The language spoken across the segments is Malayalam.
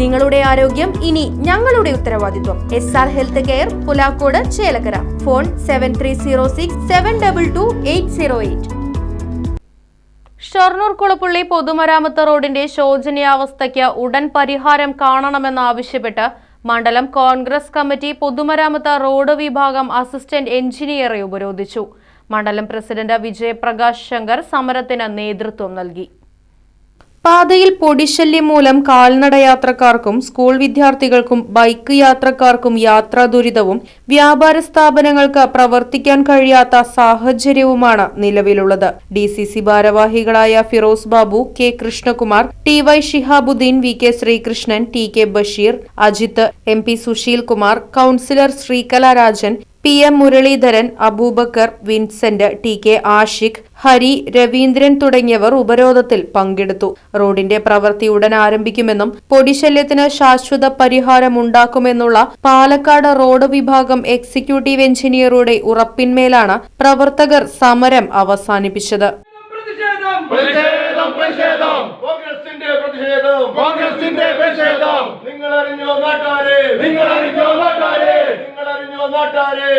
നിങ്ങളുടെ ആരോഗ്യം ഇനി ഞങ്ങളുടെ ഉത്തരവാദിത്വം. S R health care Pulakkode Chelakkara. Phone seven three zero six seven double two eight zero eight Shoranur Kulappully പൊതുമരാമത്ത് റോഡിന്റെ ശോചനീയാവസ്ഥയ്ക്ക് ഉടൻ പരിഹാരം കാണണമെന്നാവശ്യപ്പെട്ട് മണ്ഡലം കോൺഗ്രസ് കമ്മിറ്റി പൊതുമരാമത്ത് റോഡ് വിഭാഗം അസിസ്റ്റന്റ് എഞ്ചിനീയറെ ഉപരോധിച്ചു. മണ്ഡലം പ്രസിഡന്റ് വിജയപ്രകാശ് ശങ്കർ സമരത്തിന് നേതൃത്വം നൽകി. പാതയിൽ പൊടിശല്യം മൂലം കാൽനട യാത്രക്കാർക്കും സ്കൂൾ വിദ്യാർത്ഥികൾക്കും ബൈക്ക് യാത്രക്കാർക്കും യാത്രാ ദുരിതവും വ്യാപാര സ്ഥാപനങ്ങൾക്ക് പ്രവർത്തിക്കാൻ കഴിയാത്ത സാഹചര്യവുമാണ് നിലവിലുള്ളത്. ഡി സി സി ഭാരവാഹികളായ Firoz Babu K Krishnakumar T Y Shihabuddeen V K Sreekrishnan T K Basheer Ajith M P Sushil Kumar councillor Sreekala Rajan P M Muraleedharan Abubakar Vincent T K Ashiq Hari Raveendran തുടങ്ങിയവർ ഉപരോധത്തിൽ പങ്കെടുത്തു. റോഡിന്റെ പ്രവൃത്തി ഉടൻ ആരംഭിക്കുമെന്നും പൊടിശല്യത്തിന് ശാശ്വത പരിഹാരമുണ്ടാക്കുമെന്നുള്ള പാലക്കാട് റോഡ് വിഭാഗം എക്സിക്യൂട്ടീവ് എഞ്ചിനീയറുടെ ഉറപ്പിന്മേലാണ് പ്രവർത്തകർ സമരം അവസാനിപ്പിച്ചത്. പ്രതിഷേധം പ്രതിഷേധം പ്രതിഷേധം. നാട്ടാരെ.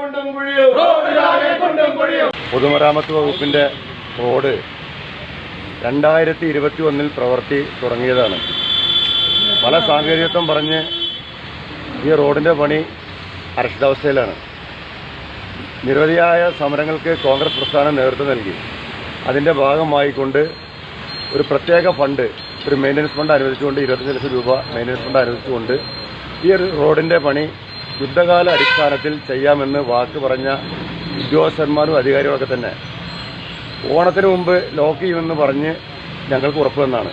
കുണ്ടും കുഴിയും. കൊണ്ടും കുഴിയും. പൊതുമരാമത്ത് വകുപ്പിന്റെ റോഡ് രണ്ടായിരത്തി ഇരുപത്തി ഒന്നിൽ പ്രവൃത്തി തുടങ്ങിയതാണ്. പല സാങ്കേതികത്വം പറഞ്ഞ് ഈ റോഡിന്റെ പണി അരക്ഷിതാവസ്ഥയിലാണ്. നിരവധിയായ സമരങ്ങൾക്ക് കോൺഗ്രസ് പ്രസ്ഥാനം നേതൃത്വം നൽകി. അതിന്റെ ഭാഗമായിക്കൊണ്ട് ഒരു പ്രത്യേക ഫണ്ട് ഒരു മെയിന്റനൻസ് ഫണ്ട് അനുവദിച്ചുകൊണ്ട് ഇരുപത്തഞ്ച് ലക്ഷം രൂപ മെയിന്റനൻസ് ഫണ്ട് അനുവദിച്ചുകൊണ്ട് ഈ ഒരു പണി യുദ്ധകാല അടിസ്ഥാനത്തിൽ ചെയ്യാമെന്ന് വാക്ക് പറഞ്ഞ ഉദ്യോഗസ്ഥന്മാരും അധികാരികളൊക്കെ തന്നെ ഓണത്തിന് മുമ്പ് ലോക്ക് ചെയ്യുമെന്ന് പറഞ്ഞ് ഞങ്ങൾക്ക് ഉറപ്പ് തന്നാണ്.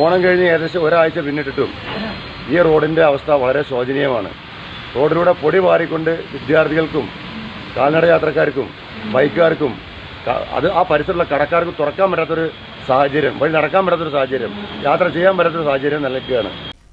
ഓണം കഴിഞ്ഞ് ഏകദേശം ഒരാഴ്ച പിന്നിട്ടിട്ടും ഈ റോഡിന്റെ അവസ്ഥ വളരെ ശോചനീയമാണ്. റോഡിലൂടെ പൊടി പാറിക്കൊണ്ട് വിദ്യാർത്ഥികൾക്കും കാൽനട യാത്രക്കാർക്കും ബൈക്കുകാർക്കും അത് ആ പരിസരമുള്ള കടക്കാർക്കും തുറക്കാൻ പറ്റാത്തൊരു സാഹചര്യം വഴി നടക്കാൻ പറ്റാത്തൊരു സാഹചര്യം യാത്ര ചെയ്യാൻ പറ്റാത്തൊരു സാഹചര്യം നിലനിൽക്കുകയാണ്